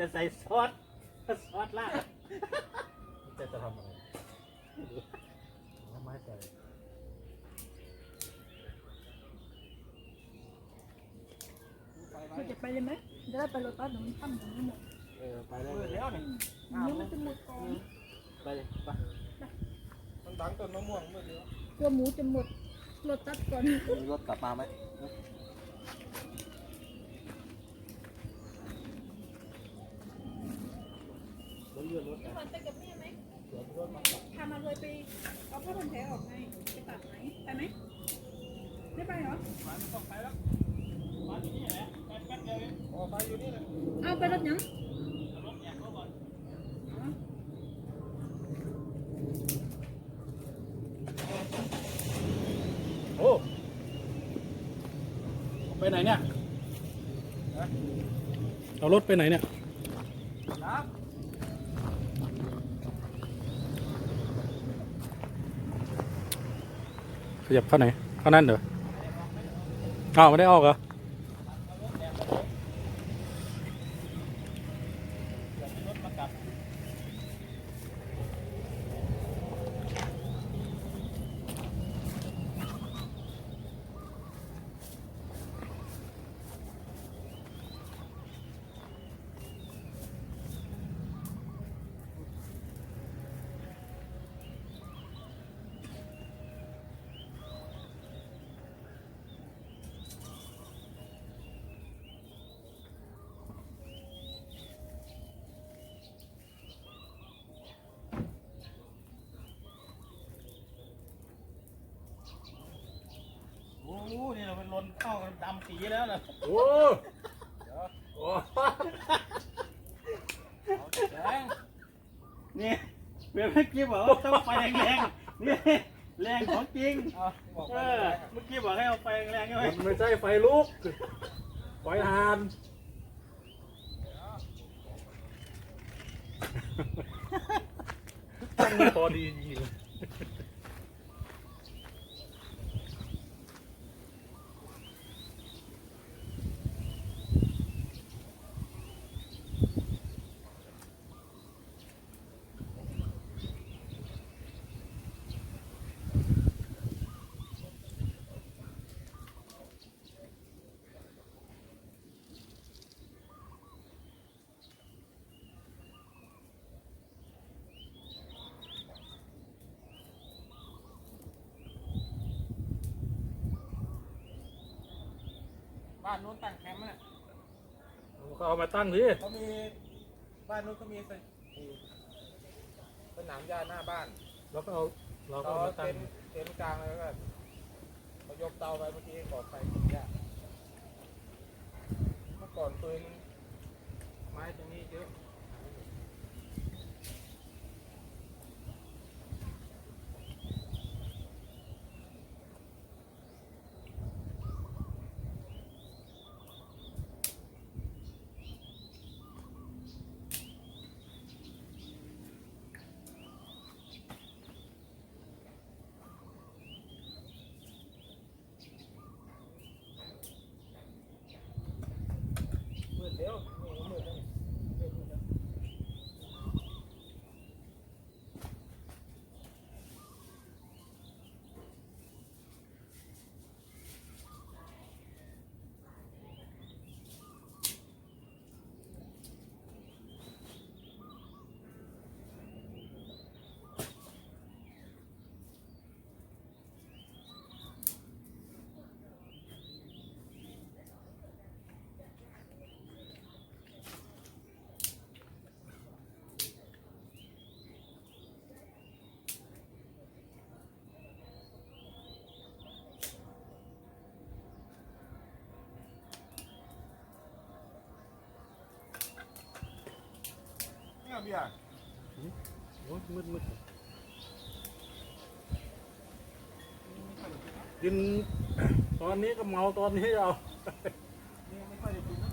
จะใส่ซอสซอสลาดจะจะทำอะไรเอาไม้ใส่เราจะไปเลยไหมจะได้ไปรถบัสหนูทำหนูไม่หมดเออไปเลยเปิดแล้วนี่เดี๋ยวมันจะหมดก่อนไปเลยไปมันดังต้นมะม่วงเมื่อเดียวตัวหมูจะหมดรถตัดก่อนมีรถกลับมาไหม มันเลื่อนรถ พี่วันไปกับแม่ไหมเดี๋ยวรถมาตัดพามาเลยไปเอาผ้าพันแผลออกไงไปตัดไหมไปไหมไม่ไปเหรอไปแล้วมาที่นี่แหละแป๊บแป๊บเดียวเองออกไปอยู่นี่แหละเอาไปรถยังโอ้ไปไหนเนี่ย เอารถไปไหนเนี่ย ครับ ขยับเข้าไหนเข้านั่นเหรออ้าวไม่ได้ออกเหรอ โอ้โหนี่เราเป็นลนเข้ากันดำปีแล้วนะโอ้โอ้แดงนี่เมื่อกี้บอกว่าต้องไฟแรงๆนี่แรงของจริงเออเมื่อกี้บอกให้เอาไฟแรงๆใช่ไหมมันไม่ใช่ไฟลุกไฟทานตั้งไม่พอดีจริง บ้านนู้นตั้งแคมป์น่ะก็เอามาตั้งดิเขามีบ้านนู้นเขามีสสนามหญ้าหน้าบ้านแล้วก็เอาเราก็เขาเอามาตั้งเต็นท์เต็นท์กลางเลยก็เขายกเตาไปเมื่อกี้ก่อไฟกินหญ้าเมื่อก่อนปืนไม้ตรงนี้เยอะ เนี่ยเบียร์โอ้ยมืดมืดไม่ค่อยจะกินตอนนี้ก็เมาตอนนี้เอานี่ไม่ค่อยได้กินนะ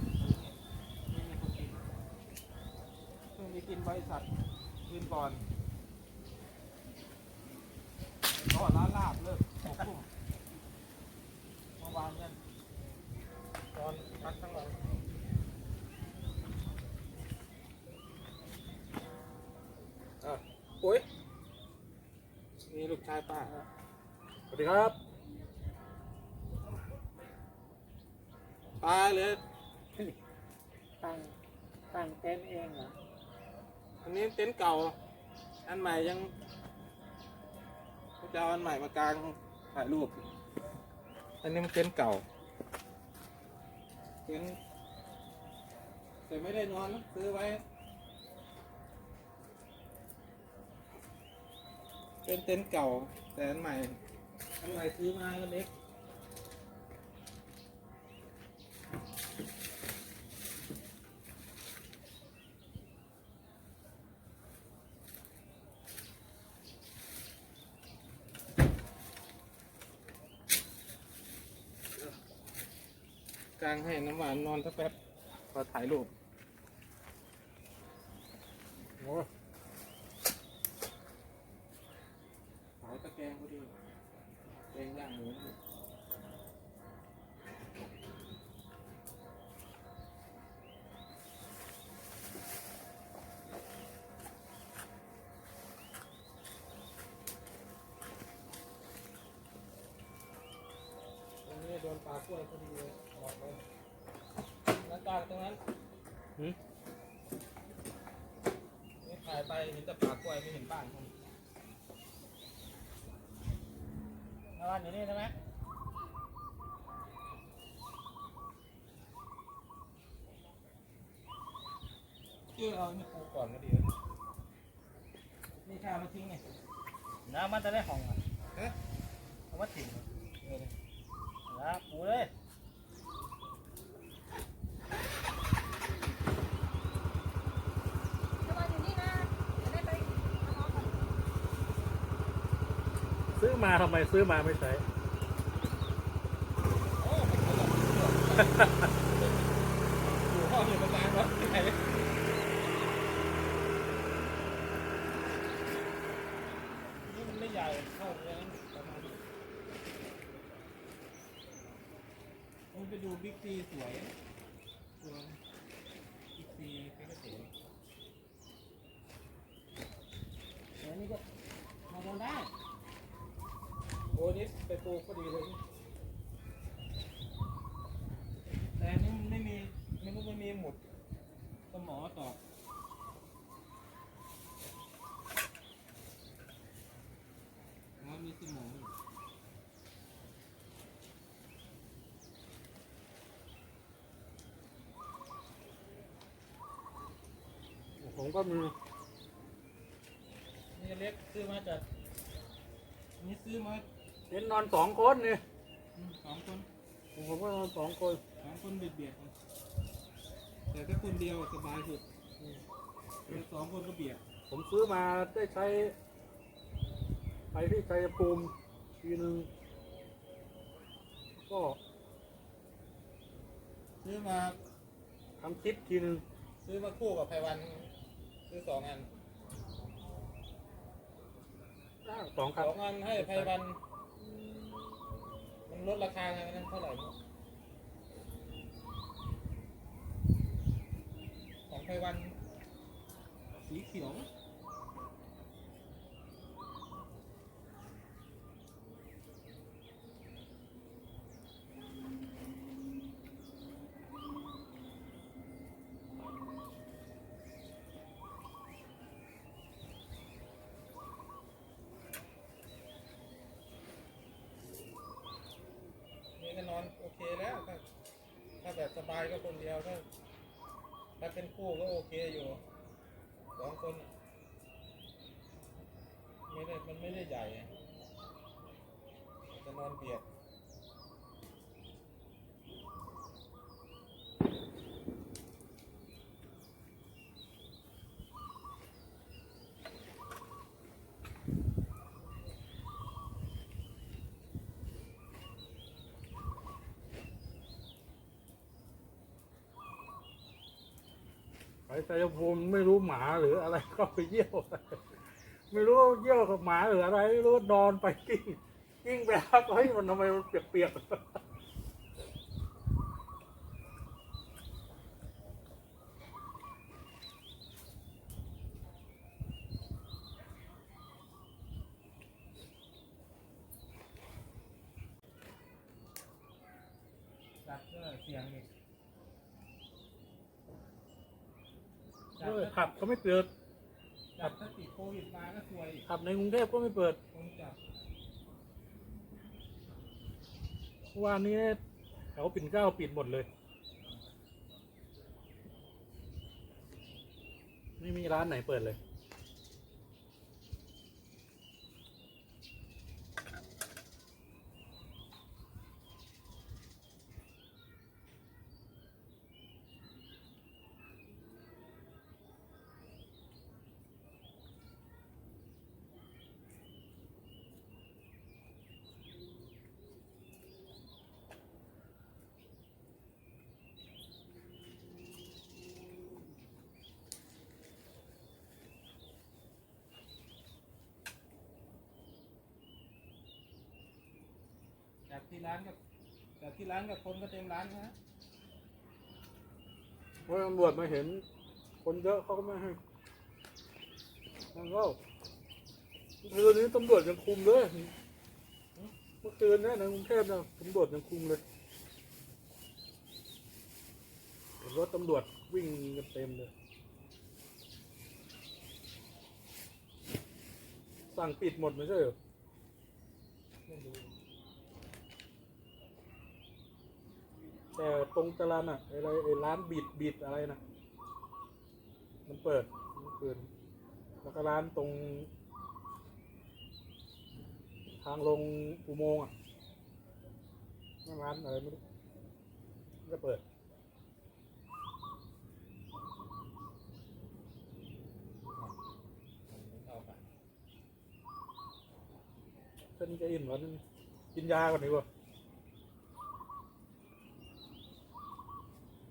ไม่มีคนกินเพิ่งไปกินบริษัทกินก่อนก็ร้านลาบเลิกหกทุ่มเมื่อวานเนี่ยตอนพักทั้งวันอะ ปุ๋ยนี่ลูกชายป้าสวัสดีครับตายเลยตั้งตั้งเต็นท์เองเหรออันนี้เต็นท์เก่า อันใหม่ยังจะเอาอันใหม่มากางถ่ายรูป อันนี้มันเต็นท์เก่าเต็นท์แต่ไม่ได้นอนนะซื้อไว้ เป็นเต็นท์เก่าแต่อันใหม่อันใหม่ซื้อมาก็เล็กกลางให้น้ำหวานนอนสักแป๊บพอถ่ายรูป โอ้ ขายตะแกรงพอดีตะแกรงย่างหมูตรงนี้โดนปลา กล้วยพอดีเลยออกเลยแล้วกลางตรงนั้นหืม นี่ถ่ายไปเห็นแต่ปลากล้วยไม่เห็นบ้านผมนอนอยู่นี่ใช่ไหม เออเอานี่ปูก่อนก็ดีแล้วนี่ข้ามาทิ้งไง น้ำมันจะได้ห้องอะ ฮะ เอามาถิ่น เออเนี่ย นะปูเลย จะมาอยู่นี่นะจะได้ไปเอาน้องก่อน ซื้อ มาทำไมซื้อมาไม่ใช้โอ้มันก็ต้ออยู่ห้องอยู่ประมาณวัดไหนนี่มันไม่ใหญ่เท่านี้ประมาณนี้มันไปดูบิ๊กซีสวยสวยบิ๊กซีเพชรเกษม เดี๋ยวนี้ก็มาลงได้ โอ้นี่ไปปลูกพอดีเลยนี่แต่อันนี่มันไม่มีไม่รู้ไม่มีหมุดสมอตอกอ๋อมีสมออยู่ผมก็มีนี่เล็กซื้อมาจากนี่ซื้อมา เห็นนอนสองคนนี่อืมสองคนผมก็นอนสองคนสองคนเบียดเบียดกันแต่ถ้าคนเดียวสบายสุดแต่สองคนก็เบียด ผมซื้อมาได้ใช้ ไปที่ชัยภูมิทีหนึ่งก็ซื้อมาทำคลิปทีหนึ่งซื้อมาคู่กับไพวันซื้อสองอันอ้าวสองคสรับองอันให้ไพวันมัน ลดราคาไงนั้นเท่าไหร่ของไพวันสีเขียวนี่ก็นอนโอเคแล้วถ้าถ้า แบบสบายก็คนเดียวถ้าถ้าเป็นคู่ก็โอเคอยู่สองคนไม่ได้มันไม่ได้ใหญ่จะนอนเบียด ชัยภูมิไม่รู้หมาหรืออะไรก็ไปเยี่ยว ไม่รู้เยี่ยวกับหมาหรืออะไรไม่รู้นอนไปกิ้งกิ้งไปครับเฮ้ยมันทำไมมันเปียกๆ จัดก็เสียงอีกจั เอ ด อขับก็ ไม่เปิดจัดถ้าติดโควิดมาก็ซวยอีกขับในกรุงเทพก็ไม่เปิดคงจับวันนี้แถวปิ่นเกล้าปิดหมดเลย ไม่มีร้านไหนเปิดเลย จัดที่ร้านกับจัดที่ร้านกับคนก็เต็มร้านนะเพราะตำรวจมาเห็น คนเยอะเขาก็ไม่ให้นั่นก็เมื่อคืนนี้ตำรวจยังคุมเลยเมื่อคืนเนี่ยในกรุงเทพเนี่ยตำรวจยังคุมเลยเห็นรถตำรวจวิ่งกันเต็มเลย สั่งปิดหมดไม่ใช่เหรอไม่รู้ แต่ตรงจรันอะไอะไรไอ้ร้านบีดบีดอะไรนะมันเปิดเมื่อคืนแล้วก็ร้านตรง ทางลงอุโมงค์อะนั่ร้านอะไรไม่รู้มันก็เปิดมันไม่เข้าไปเส้นจะอิ่มแล้วกินยาก่อนดีกว่า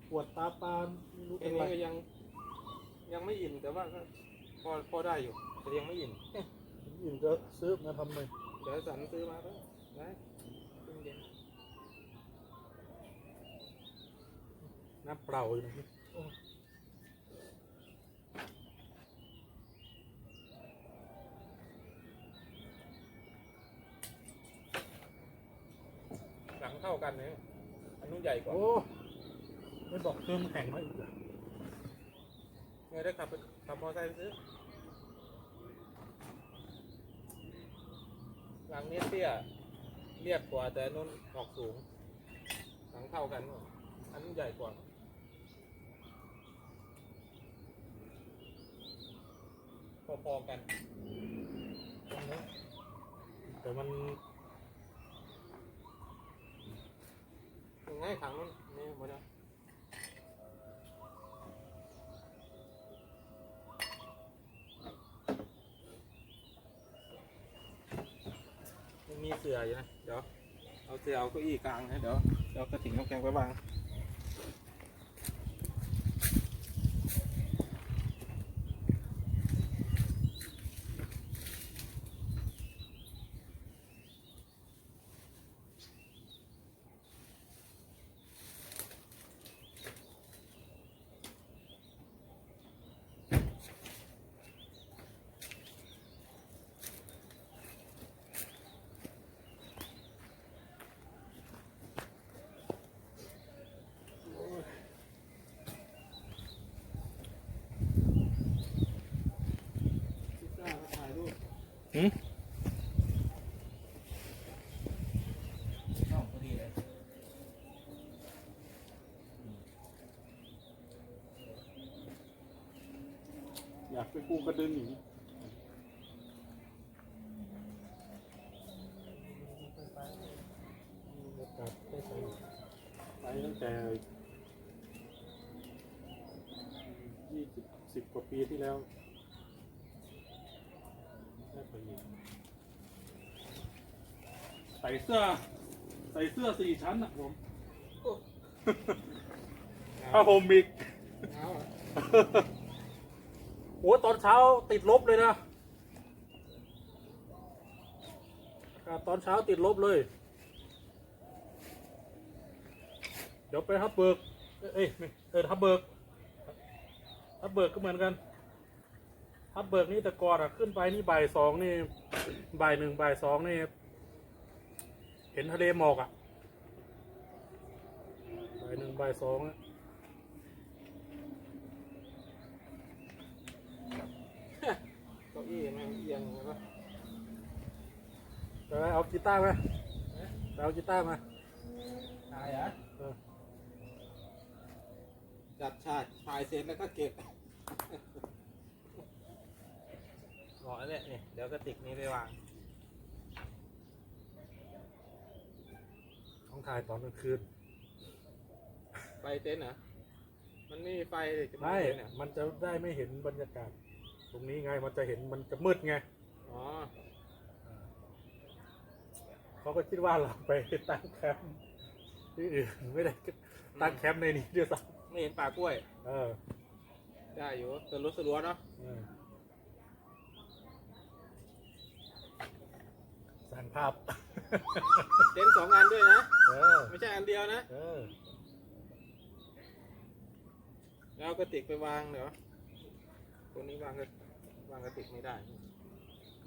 ปวดตาปานไม่รู้เอ็เป็นนไรนี้ก็ยัง ยังไม่อิ่มแต่ว่าก็พอพอได้อยู่ แต่ยังไม่อิ่มอิ่มจะซื้อมาทำไมเดี๋ยวสันซื้อมาก็ได้ขึ้นเย็นน้ำเปล่าอยู่นะหลังเท่ากันเนี่ยอันนู้นใหญ่กว่า โอ้ ไม่บอกเติมแข็งมาอีกเหรอเงยได้ขับไปขับมอเตอร์ไซค์ไปซื้อ หลังนี้เตี้ยเรียบกว่าแต่นนู้นออกสูง หลังเท่ากันอันนู้นใหญ่กว่าพอๆกันตรงนี้แต่มันยังไงถังนู้นนี่หมดแล้วยังมี เสืออยู่นะ เดี๋ยว เอาเสือเอาเก้าอี้กลางนะ เดี๋ยว เดี๋ยวกระถิ่งน้ำแกงไปวาง พิซซ่ามาถ่ายรูป หืม ช่องพอดีเลย อยาก ไปกูกระดึงอย่างนี้โอกาสได้ไปไปตั้งแต่ยี่สิบสิบกว่าปีที่แล้วได้ไปอีกใส่เสื้อ ใส่เสื้อสี่ชั้นอะผมผ้าห่มอีก เอาเหรอผ โอ้ตอนเช้าติดลบเลยนะตอนเช้าติดลบเลย เดี๋ยวไปฮับเบิกเอ้ยไม่เออฮับเบิกฮับเบิกก็เหมือนกันฮับเบิกนี่แต่ก่อนอะขึ้นไปนี่บ่ายสองนี่บ่ายหนึ่งบ่ายสองนี่เห็นทะเลหมอกอะบ่ายหนึ่งบ่ายสองอะ เก้า อี้มันเอียงใช่ปะไปเอากีตาร์มาไปเอากีตาร์มาตายเหรอเออจัดฉากถ่ายเสร็จแล้วก็เก็บเหมาะเนี่ยนี่เดี๋ยวกระติกนี้ไปวางต้องถ่ายตอนกลางคืนไฟเต็นท์เหรอมันไม่มีไฟเลยจะไม่เห็นเหรอมันจะได้ไม่เห็นบรรยากาศต รงนี้ไงมันจะเห็นมันจะมืดไงอ๋อเขาก็คิดว่าเราไปตั้งแคมป์ที่อื่นไม่ได้ตั้งแคมป์ในนี้ด้วยซ้ไม่เห็นป่ากล้วยำเออได้อยู่สรุปสรัวเนาะเออสั่งภาพ เต็นท์สองอันด้วยนะ เออไม่ใช่อันเดียวนะ เออแล้วเอากระติกไปวางเดี๋ยวตัวนี้วางกระ วางกระติกไม่ได้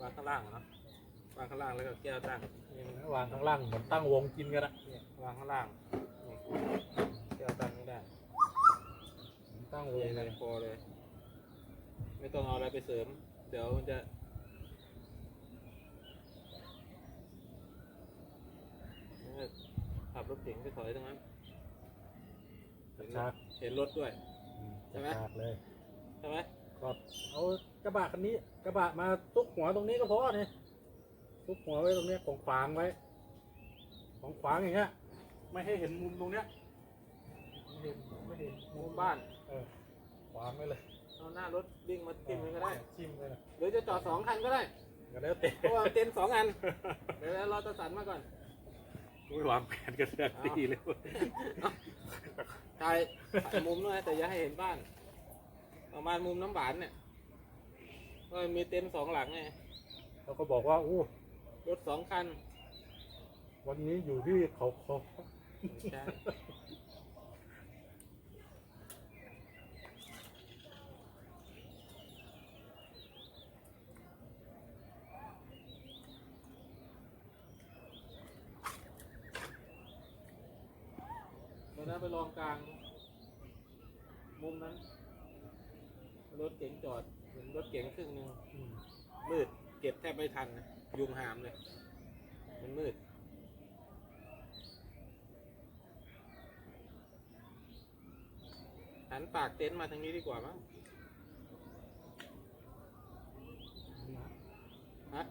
วางข้างล่างอะเนาะวางข้างล่างแล้วก็แก้วตั้งนี่มันวางข้างล่างเหมือนตั้งวงกินกันอะเนี่ยวางข้างล่างนี่แก้วตั้งไม่ได้เหมือนตั้งวเยงเลเลยยพอเลย ไม่ต้องเอาอะไรไปเสริม เดี๋ยวมันจะเออขับรถเก๋งไปถอยตรงนั้นเห็นรชัถกเห็นรถด้วยใช่ไหมชักเลยใช่ไหม ก็เอากระบะคันนี้ กระบะมาตุกหัวตรงนี้ก็พอเนี่ยตุกหัวไว้ตรงเนี้ยของขวางไว้ ของขวางอย่างเงี้ยไม่ให้เห็นมุมตรงเนี้ยไม่เห็นไม่เห็นมุมบ้านเออขวางไว้เลยเอาหน้ารถวิ่งมาทิ่มมันก็ได้ชิมเลยนะหรือจะจอดสองคันก็ได้ ก็แล้วแต่เพราะว่ามันเต็นท์สองอัน เดี๋ยวรอตะสันมาก่อน ไม่วางแผนกันเรื่องดีเลยถ่ายถ่ายมุมด้วยแต่อย่าให้เห็นบ้าน ประมาณมุมน้ำหวานเนี่ยก็มีเต็นท์สองหลังไงเขาก็บอกว่าอู้รถสองคัน วันนี้อยู่ที่เขาคอ ไม่ใช่เราได้ไปลองกลาง มุมนั้น รถเก๋งจอดเห็นรถเก๋งครึ่งหนึ่ง อืม มืด เก็บแทบไม่ทันนะยุงหามเลย มันมืด หันปากเต็นท์มาทางนี้ดีกว่ามั้งฮะ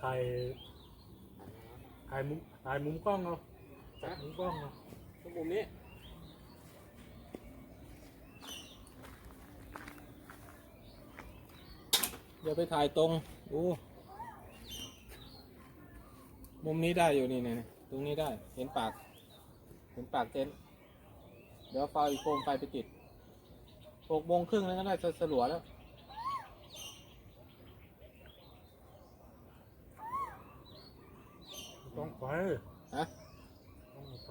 ถ่ายถ่ายมุมถ่ายมุมกล้องเอาจับมุมกล้องเอาตรงมุมนี้เดี๋ยวไปถ่ายตรงอู้ มุมนี้ได้อยู่นี่นี่นี่ตรงนี้ได้ เห็นปาก เห็นปากเต็นท์เดี๋ยวไฟโคมไฟไปติดหกโมงครึ่งแล้วก็ได้จะสลัวแล้วต้องไฟฮะต้องเอาไฟ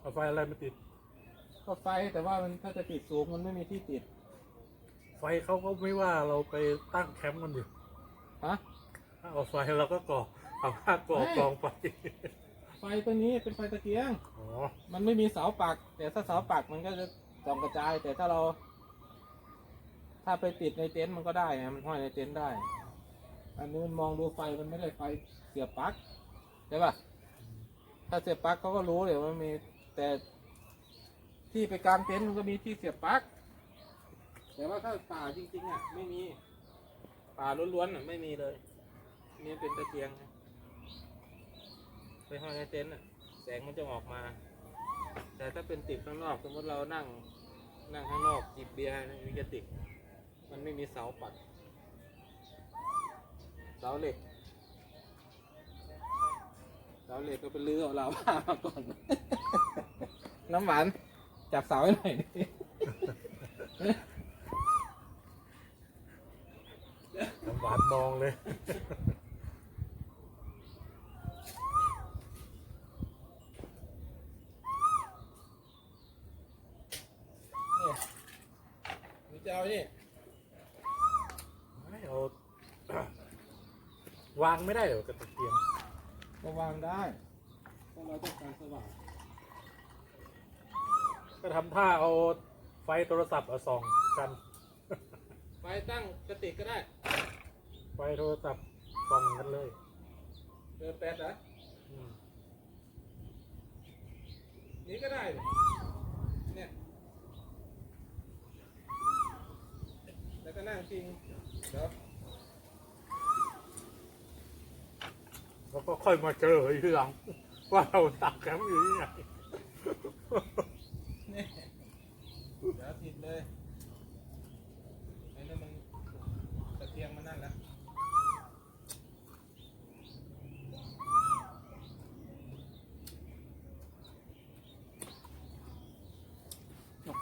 เอาไฟอะไรมาติด ก็ไฟแต่ว่ามันถ้าจะติดสูงมันไม่มีที่ติด ไฟเขาก็ไม่ว่าเราไปตั้งแคมป์กันดิฮะถ้าเอาไฟเราก็ก่อ เอาผ้าก่อไม่กองไฟไฟตัวนี้เป็นไฟตะเกียง อ๋อมันไม่มีเสาปัก แต่ถ้าเสาปักมันก็จะส่องกระจาย แต่ถ้าเรา ถ้าไปติดในเต็นท์มันก็ได้ไงมันห้อยในเต็นท์ได้ อันนี้มันมองดูไฟมันไม่ได้ไฟเสียบปลั๊กใช่ป่ะถ้าเสียบปลั๊กเขาก็รู้เลยว่ามันมีแต่ที่ไปกลางเต็นท์มันก็มีที่เสียบปลั๊กแต่ว่าถ้าป่าจริงๆอะไม่มีป่าล้วนๆอะไม่มีเลยนี่เป็นตะเกียงไง ไปห้อยในเต็นท์อะแสงมันจะออกมา แต่ถ้าเป็นติดข้างนอกสมมติเรานั่งนั่งข้างนอกจิบเบียร์มีกระติก มันไม่มีเสาปัด เสาเหล็ก เสาเหล็กก็ไปลื้อเอาลาวามาก่อน น้ำหวานจับเสาให้หน่อยดิน้ำหวานมองเลย จะเอานี่ไม่เอา วางไม่ได้เหรอกระตะเกียงก็วางได้เพราะเราต้องการสว่างก็ทำท่าเอาไฟโทรศัพท์เอาส่องกัน ไฟตั้งกระติกก็ได้ ไฟโทรศัพท์ส่องกันเลยเดินแปดนะอืมนี้ก็ได้เนี่ยเนี่ย แล้วก็นั่งพิงเดี๋ยวแล้วก็ค่อยมาเจอทีหลัง ว่าเราตักแคมป์อยู่ที่ไหนเนี่ยเดี๋ยวติดเลยไอ้นั่นมันตะเกียงมันนั่นแล้ว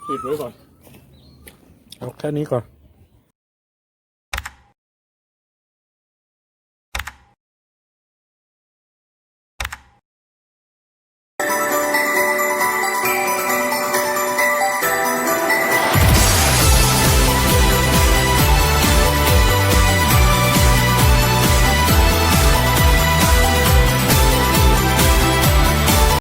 ปิดไว้ก่อน เอาแค่นี้ก่อน